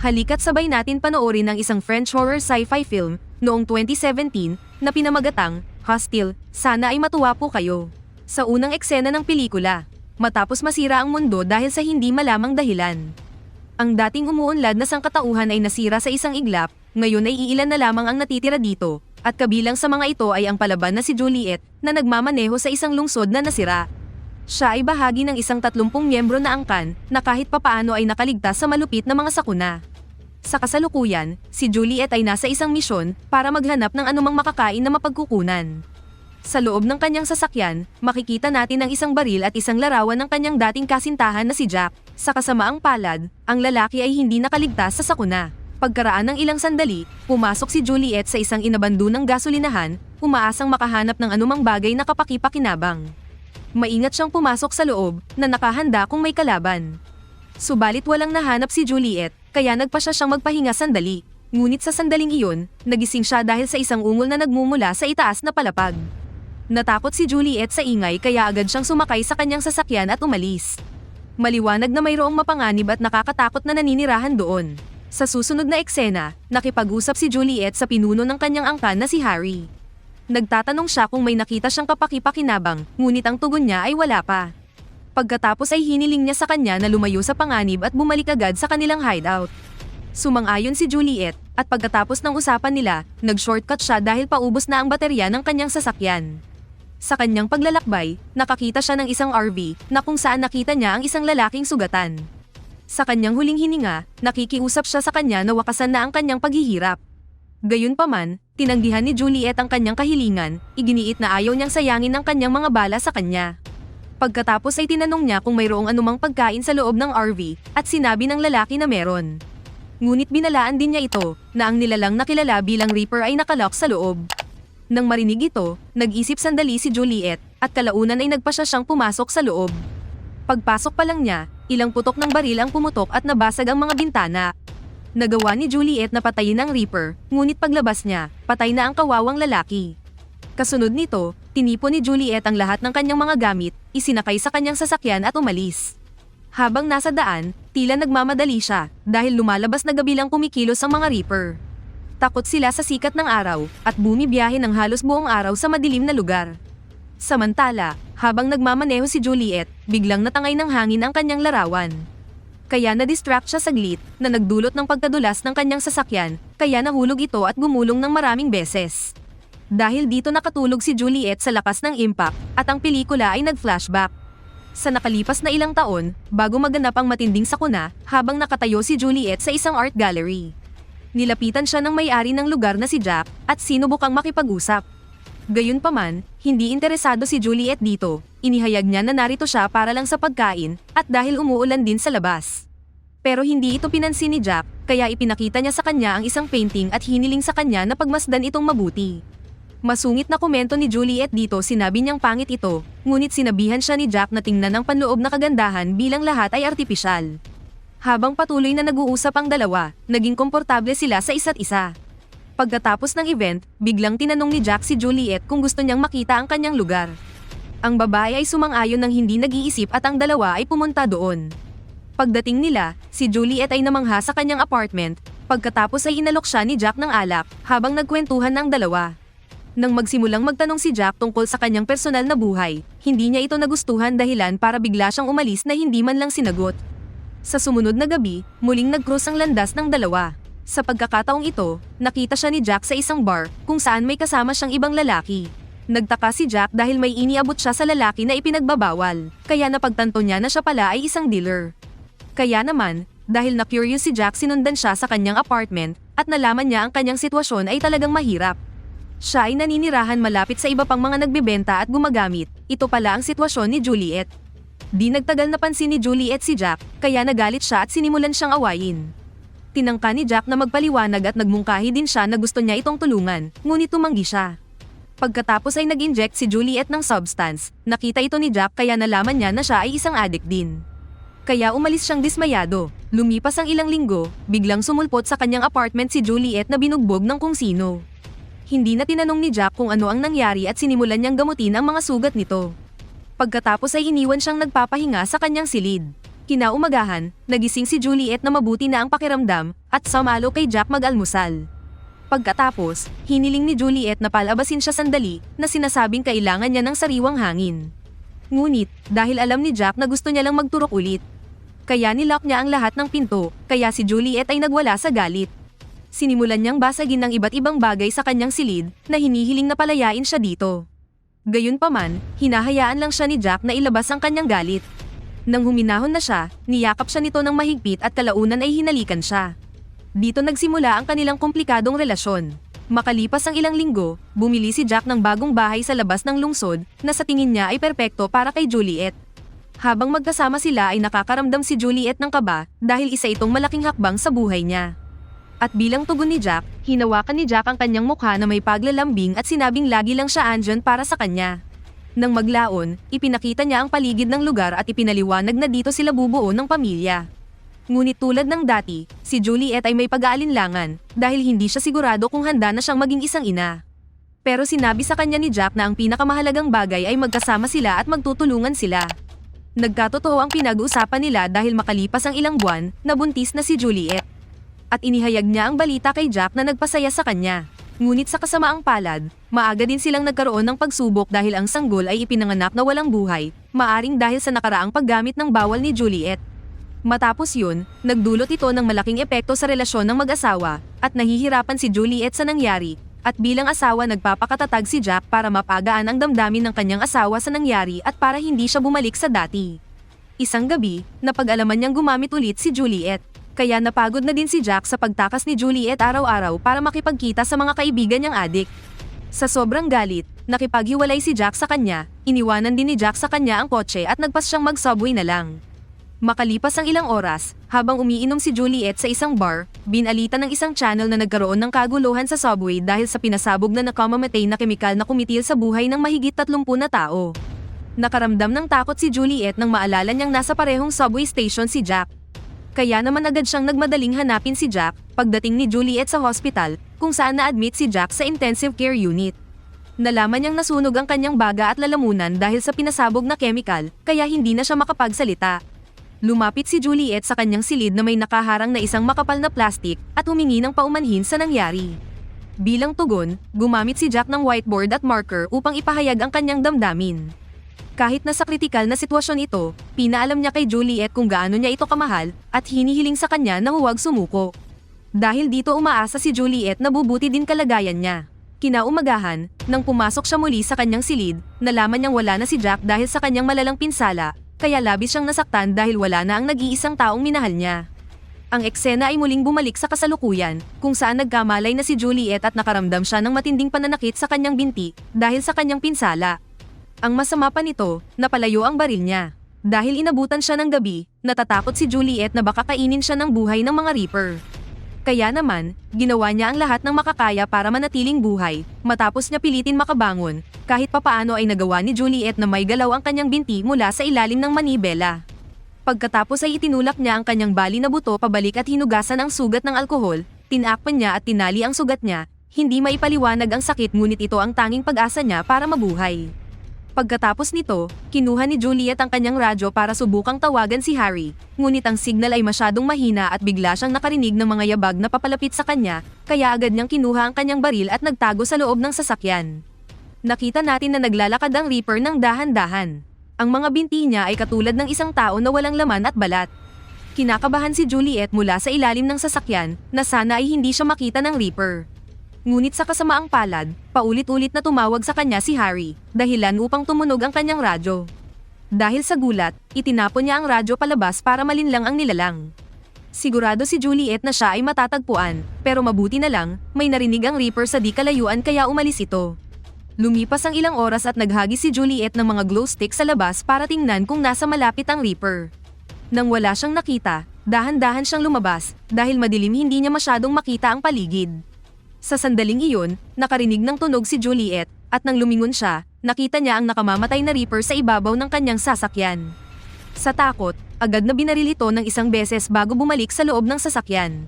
Halika't sabay natin panoorin ang isang French horror sci-fi film noong 2017 na pinamagatang Hostile. Sana ay matuwa po kayo. Sa unang eksena ng pelikula, matapos masira ang mundo dahil sa hindi malamang dahilan. Ang dating umuunlad na sangkatauhan ay nasira sa isang iglap, ngayon ay iilan na lamang ang natitira dito, at kabilang sa mga ito ay ang palaban na si Juliet na nagmamaneho sa isang lungsod na nasira. Siya ay bahagi ng isang 30 miyembro na angkan na kahit papaano ay nakaligtas sa malupit na mga sakuna. Sa kasalukuyan, si Juliet ay nasa isang misyon para maghanap ng anumang makakain na mapagkukunan. Sa loob ng kanyang sasakyan, makikita natin ang isang baril at isang larawan ng kanyang dating kasintahan na si Jack. Sa kasamaang palad, ang lalaki ay hindi nakaligtas sa sakuna. Pagkaraan ng ilang sandali, pumasok si Juliet sa isang inabandunang gasolinahan, umaasang makahanap ng anumang bagay na kapakipakinabang. Maingat siyang pumasok sa loob, na nakahanda kung may kalaban. Subalit walang nahanap si Juliet, kaya nagpa siya siyang magpahinga sandali. Ngunit sa sandaling iyon, nagising siya dahil sa isang ungol na nagmumula sa itaas na palapag. Natakot si Juliet sa ingay kaya agad siyang sumakay sa kanyang sasakyan at umalis. Maliwanag na mayroong mapanganib at nakakatakot na naninirahan doon. Sa susunod na eksena, nakipag-usap si Juliet sa pinuno ng kanyang angkan na si Harry. Nagtatanong siya kung may nakita siyang kapakipakinabang, ngunit ang tugon niya ay wala pa. Pagkatapos ay hiniling niya sa kanya na lumayo sa panganib at bumalik agad sa kanilang hideout. Sumang-ayon si Juliet, at pagkatapos ng usapan nila, nag-shortcut siya dahil paubos na ang baterya ng kanyang sasakyan. Sa kanyang paglalakbay, nakakita siya ng isang RV na kung saan nakita niya ang isang lalaking sugatan. Sa kanyang huling hininga, nakikiusap siya sa kanya na wakasan na ang kanyang paghihirap. Gayunpaman, tinanggihan ni Juliet ang kanyang kahilingan, iginiit na ayaw niyang sayangin ang kanyang mga bala sa kanya. Pagkatapos ay tinanong niya kung mayroong anumang pagkain sa loob ng RV at sinabi ng lalaki na meron. Ngunit binalaan din niya ito na ang nilalang nakilala bilang Reaper ay nakalok sa loob. Nang marinig ito, nag-isip sandali si Juliet at kalaunan ay nagpa siya siyang pumasok sa loob. Pagpasok pa lang niya, ilang putok ng baril ang pumutok at nabasag ang mga bintana. Nagawa ni Juliet na patayin ang Reaper, ngunit paglabas niya, patay na ang kawawang lalaki. Kasunod nito, tinipon ni Juliet ang lahat ng kanyang mga gamit, isinakay sa kanyang sasakyan at umalis. Habang nasa daan, tila nagmamadali siya dahil lumalabas na gabilang kumikilos ang mga Reaper. Takot sila sa sikat ng araw at bumibiyahe ng halos buong araw sa madilim na lugar. Samantala, habang nagmamaneho si Juliet, biglang natangay ng hangin ang kanyang larawan. Kaya na-distract siya saglit na nagdulot ng pagkadulas ng kanyang sasakyan, kaya nahulog ito at gumulong ng maraming beses. Dahil dito nakatulog si Juliet sa lakas ng impact at ang pelikula ay nag-flashback. Sa nakalipas na ilang taon, bago maganap ang matinding sakuna, habang nakatayo si Juliet sa isang art gallery. Nilapitan siya ng may-ari ng lugar na si Jack at sinubukang makipag-usap. Gayunpaman, hindi interesado si Juliet dito. Inihayag niya na narito siya para lang sa pagkain at dahil umuulan din sa labas. Pero hindi ito pinansin ni Jack, kaya ipinakita niya sa kanya ang isang painting at hiniling sa kanya na pagmasdan itong mabuti. Masungit na komento ni Juliet dito sinabi niyang pangit ito, ngunit sinabihan siya ni Jack na tingnan ang panloob na kagandahan bilang lahat ay artipisyal. Habang patuloy na nag-uusap ang dalawa, naging komportable sila sa isa't isa. Pagkatapos ng event, biglang tinanong ni Jack si Juliet kung gusto niyang makita ang kanyang lugar. Ang babae ay sumang-ayon ng hindi nag-iisip at ang dalawa ay pumunta doon. Pagdating nila, si Juliet ay namangha sa kanyang apartment, pagkatapos ay inalok siya ni Jack ng alak habang nagkwentuhan ng dalawa. Nang magsimulang magtanong si Jack tungkol sa kanyang personal na buhay, hindi niya ito nagustuhan dahilan para bigla siyang umalis na hindi man lang sinagot. Sa sumunod na gabi, muling nag-cross ang landas ng dalawa. Sa pagkakataong ito, nakita siya ni Jack sa isang bar kung saan may kasama siyang ibang lalaki. Nagtaka si Jack dahil may iniabot siya sa lalaki na ipinagbabawal, kaya napagtanto niya na siya pala ay isang dealer. Kaya naman, dahil na-curious si Jack sinundan siya sa kanyang apartment at nalaman niya ang kanyang sitwasyon ay talagang mahirap. Siya ay naninirahan malapit sa iba pang mga nagbebenta at gumagamit. Ito pala ang sitwasyon ni Juliet. Di nagtagal napansin ni Juliet si Jack, kaya nagalit siya at sinimulan siyang awayin. Tinangka ni Jack na magpaliwanag at nagmungkahi din siya na gusto niya itong tulungan, ngunit tumanggi siya. Pagkatapos ay nag-inject si Juliet ng substance, nakita ito ni Jack kaya nalaman niya na siya ay isang addict din. Kaya umalis siyang dismayado. Lumipas ang ilang linggo, biglang sumulpot sa kanyang apartment si Juliet na binugbog ng kung sino. Hindi na tinanong ni Jack kung ano ang nangyari at sinimulan niyang gamutin ang mga sugat nito. Pagkatapos ay iniwan siyang nagpapahinga sa kanyang silid. Kinaumagahan, nagising si Juliet na mabuti na ang pakiramdam at sumalo kay Jack mag-almusal. Pagkatapos, hiniling ni Juliet na palabasin siya sandali na sinasabing kailangan niya ng sariwang hangin. Ngunit, dahil alam ni Jack na gusto niya lang magturok ulit. Kaya nilock niya ang lahat ng pinto, kaya si Juliet ay nagwala sa galit. Sinimulan niyang basagin ng iba't ibang bagay sa kanyang silid na hinihiling na palayain siya dito. Gayunpaman, hinahayaan lang siya ni Jack na ilabas ang kanyang galit. Nang huminahon na siya, niyakap siya nito ng mahigpit at kalaunan ay hinalikan siya. Dito nagsimula ang kanilang komplikadong relasyon. Makalipas ang ilang linggo, bumili si Jack ng bagong bahay sa labas ng lungsod na sa tingin niya ay perpekto para kay Juliet. Habang magkasama sila ay nakakaramdam si Juliet ng kaba dahil isa itong malaking hakbang sa buhay niya. At bilang tugon ni Jack, hinawakan ni Jack ang kanyang mukha na may paglalambing at sinabing lagi lang siya andyan para sa kanya. Nang maglaon, ipinakita niya ang paligid ng lugar at ipinaliwanag na dito sila bubuo ng pamilya. Ngunit tulad ng dati, si Juliet ay may pag-aalinlangan dahil hindi siya sigurado kung handa na siyang maging isang ina. Pero sinabi sa kanya ni Jack na ang pinakamahalagang bagay ay magkasama sila at magtutulungan sila. Nagkatotoo ang pinag-uusapan nila dahil makalipas ang ilang buwan, nabuntis na si Juliet. At inihayag niya ang balita kay Jack na nagpasaya sa kanya. Ngunit sa kasamaang palad, maaga din silang nagkaroon ng pagsubok dahil ang sanggol ay ipinanganak na walang buhay, maaring dahil sa nakaraang paggamit ng bawal ni Juliet. Matapos yun, nagdulot ito ng malaking epekto sa relasyon ng mag-asawa, at nahihirapan si Juliet sa nangyari, at bilang asawa nagpapakatatag si Jack para mapagaan ang damdamin ng kanyang asawa sa nangyari at para hindi siya bumalik sa dati. Isang gabi, napag-alaman niyang gumamit ulit si Juliet. Kaya napagod na din si Jack sa pagtakas ni Juliet araw-araw para makipagkita sa mga kaibigan niyang adik. Sa sobrang galit, nakipaghiwalay si Jack sa kanya, iniwanan din ni Jack sa kanya ang kotse at nagpas siyang mag-subway na lang. Makalipas ang ilang oras, habang umiinom si Juliet sa isang bar, binalita ng isang channel na nagkaroon ng kaguluhan sa subway dahil sa pinasabog na nakamamatay na kemikal na kumitil sa buhay ng mahigit 30 na tao. Nakaramdam ng takot si Juliet nang maalala niyang nasa parehong subway station si Jack. Kaya naman agad siyang nagmadaling hanapin si Jack pagdating ni Juliet sa hospital kung saan na-admit si Jack sa intensive care unit. Nalaman niyang nasunog ang kanyang baga at lalamunan dahil sa pinasabog na chemical kaya hindi na siya makapagsalita. Lumapit si Juliet sa kanyang silid na may nakaharang na isang makapal na plastic at humingi ng paumanhin sa nangyari. Bilang tugon, gumamit si Jack ng whiteboard at marker upang ipahayag ang kanyang damdamin. Kahit nasa kritikal na sitwasyon ito, pinaalam niya kay Juliet kung gaano niya ito kamahal at hinihiling sa kanya na huwag sumuko. Dahil dito umaasa si Juliet na bubuti din kalagayan niya. Kinaumagahan, nang pumasok siya muli sa kanyang silid, nalaman niyang wala na si Jack dahil sa kanyang malalang pinsala kaya labis siyang nasaktan dahil wala na ang nag-iisang taong minahal niya. Ang eksena ay muling bumalik sa kasalukuyan, kung saan nagkamalay na si Juliet at nakaramdam siya ng matinding pananakit sa kanyang binti dahil sa kanyang pinsala. Ang masama pa nito, napalayo ang baril niya. Dahil inabutan siya ng gabi, natatakot si Juliet na baka kainin siya ng buhay ng mga Reaper. Kaya naman, ginawa niya ang lahat ng makakaya para manatiling buhay, matapos niya pilitin makabangon, kahit papaano ay nagawa ni Juliet na may galaw ang kanyang binti mula sa ilalim ng manibela. Pagkatapos ay itinulak niya ang kanyang bali na buto pabalik at hinugasan ang sugat ng alkohol, tinakpan niya at tinali ang sugat niya, hindi maipaliwanag ang sakit ngunit ito ang tanging pag-asa niya para mabuhay. Pagkatapos nito, kinuha ni Juliet ang kanyang radyo para subukang tawagan si Harry, ngunit ang signal ay masyadong mahina at bigla siyang nakarinig ng mga yabag na papalapit sa kanya, kaya agad niyang kinuha ang kanyang baril at nagtago sa loob ng sasakyan. Nakita natin na naglalakad ang Reaper ng dahan-dahan. Ang mga binti niya ay katulad ng isang tao na walang laman at balat. Kinakabahan si Juliet mula sa ilalim ng sasakyan na sana ay hindi siya makita ng Reaper. Ngunit sa kasamaang palad, paulit-ulit na tumawag sa kanya si Harry, dahilan upang tumunog ang kanyang radyo. Dahil sa gulat, itinapon niya ang radyo palabas para malinlang ang nilalang. Sigurado si Juliet na siya ay matatagpuan, pero mabuti na lang, may narinig ang Reaper sa di kalayuan kaya umalis ito. Lumipas ang ilang oras at naghagi si Juliet ng mga glow stick sa labas para tingnan kung nasa malapit ang Reaper. Nang wala siyang nakita, dahan-dahan siyang lumabas dahil madilim hindi niya masyadong makita ang paligid. Sa sandaling iyon, nakarinig ng tunog si Juliet, at nang lumingon siya, nakita niya ang nakamamatay na Reaper sa ibabaw ng kanyang sasakyan. Sa takot, agad na binaril ito ng isang beses bago bumalik sa loob ng sasakyan.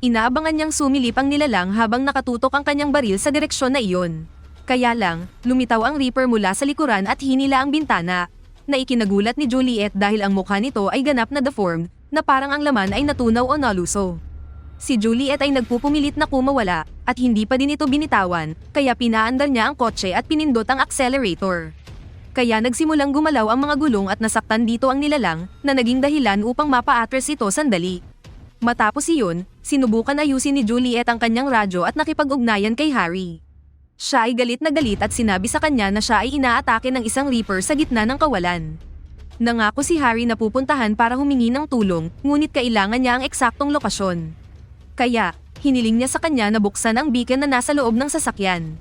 Inaabangan niyang sumilip ang nilalang habang nakatutok ang kanyang baril sa direksyon na iyon. Kaya lang, lumitaw ang Reaper mula sa likuran at hinila ang bintana. na ikinagulat ni Juliet dahil ang mukha nito ay ganap na deformed, na parang ang laman ay natunaw o naluso. Si Juliet ay nagpupumilit na kumawala, at hindi pa din ito binitawan, kaya pinaandar niya ang kotse at pinindot ang accelerator. Kaya nagsimulang gumalaw ang mga gulong at nasaktan dito ang nilalang, na naging dahilan upang mapa-atras ito sandali. Matapos iyon, sinubukan ayusin ni Juliet ang kanyang radyo at nakipag-ugnayan kay Harry. Siya ay galit na galit at sinabi sa kanya na siya ay inaatake ng isang Reaper sa gitna ng kawalan. Nangako si Harry na pupuntahan para humingi ng tulong, ngunit kailangan niya ang eksaktong lokasyon. Kaya, hiniling niya sa kanya na buksan ang beacon na nasa loob ng sasakyan.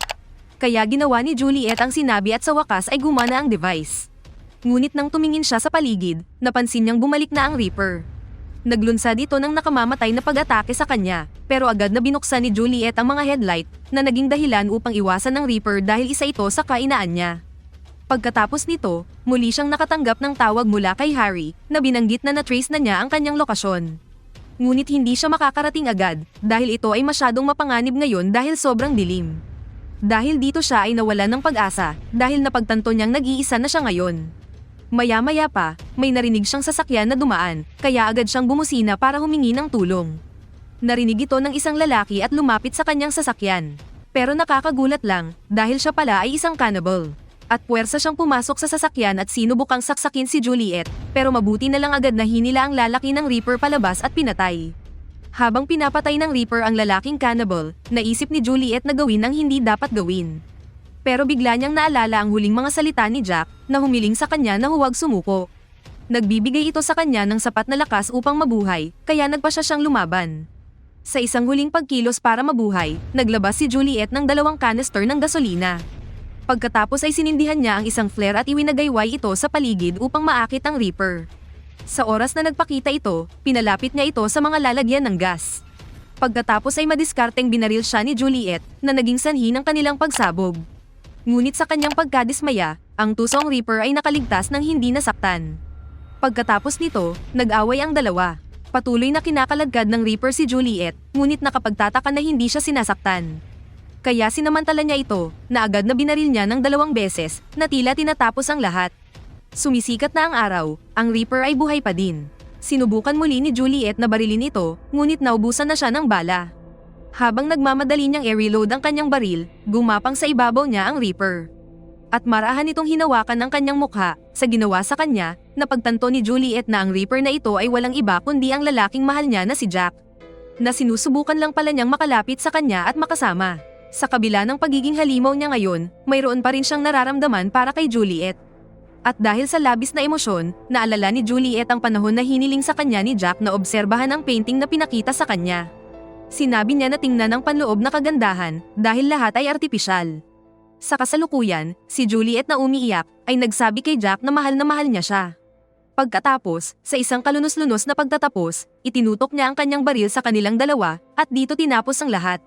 Kaya ginawa ni Juliet ang sinabi at sa wakas ay gumana ang device. Ngunit nang tumingin siya sa paligid, napansin niyang bumalik na ang Reaper. Naglunsad ito ng nakamamatay na pag-atake sa kanya, pero agad na binuksan ni Juliet ang mga headlight na naging dahilan upang iwasan ng Reaper dahil isa ito sa kainaan niya. Pagkatapos nito, muli siyang nakatanggap ng tawag mula kay Harry na binanggit na na-trace na niya ang kanyang lokasyon. Ngunit hindi siya makakarating agad dahil ito ay masyadong mapanganib ngayon dahil sobrang dilim. Dahil dito siya ay nawalan ng pag-asa dahil napagtanto niyang nag-iisa na siya ngayon. Maya-maya pa, may narinig siyang sasakyan na dumaan, kaya agad siyang bumusina para humingi ng tulong. Narinig ito ng isang lalaki at lumapit sa kanyang sasakyan. Pero nakakagulat lang, dahil siya pala ay isang cannibal. At puwersa siyang pumasok sa sasakyan at sinubukang saksakin si Juliet, pero mabuti na lang agad na hinila ang lalaki ng Reaper palabas at pinatay. Habang pinapatay ng Reaper ang lalaking cannibal, naisip ni Juliet na gawin ang hindi dapat gawin. Pero bigla niyang naalala ang huling mga salita ni Jack na humiling sa kanya na huwag sumuko. Nagbibigay ito sa kanya ng sapat na lakas upang mabuhay, kaya nagpa siya siyang lumaban. Sa isang huling pagkilos para mabuhay, naglabas si Juliet ng dalawang canister ng gasolina. Pagkatapos ay sinindihan niya ang isang flare at iwinagayway ito sa paligid upang maakit ang Reaper. Sa oras na nagpakita ito, pinalapit niya ito sa mga lalagyan ng gas. Pagkatapos ay madiskarteng binaril siya ni Juliet na naging sanhi ng kanilang pagsabog. Ngunit sa kanyang pagkadismaya, ang tusong Reaper ay nakaligtas ng hindi nasaktan. Pagkatapos nito, nag-away ang dalawa. Patuloy na kinakaladkad ng Reaper si Juliet, ngunit nakapagtataka na hindi siya sinasaktan. Kaya sinamantala niya ito, na agad na binaril niya ng dalawang beses, na tila tinatapos ang lahat. Sumisikat na ang araw, ang Reaper ay buhay pa din. Sinubukan muli ni Juliet na barilin ito, ngunit naubusan na siya ng bala. Habang nagmamadali niyang i-reload ang kanyang baril, gumapang sa ibabaw niya ang Reaper. At marahan itong hinawakan ng kanyang mukha sa ginawa sa kanya na pagtanto ni Juliet na ang Reaper na ito ay walang iba kundi ang lalaking mahal niya na si Jack. Na sinusubukan lang pala niyang makalapit sa kanya at makasama. Sa kabila ng pagiging halimaw niya ngayon, mayroon pa rin siyang nararamdaman para kay Juliet. At dahil sa labis na emosyon, naalala ni Juliet ang panahon na hiniling sa kanya ni Jack na obserbahan ang painting na pinakita sa kanya. Sinabi niya na tingnan ang panloob na kagandahan dahil lahat ay artipisyal. Sa kasalukuyan, si Juliet na umiiyak ay nagsabi kay Jack na mahal na mahal niya siya. Pagkatapos, sa isang kalunos-lunos na pagtatapos, itinutok niya ang kanyang baril sa kanilang dalawa at dito tinapos ang lahat.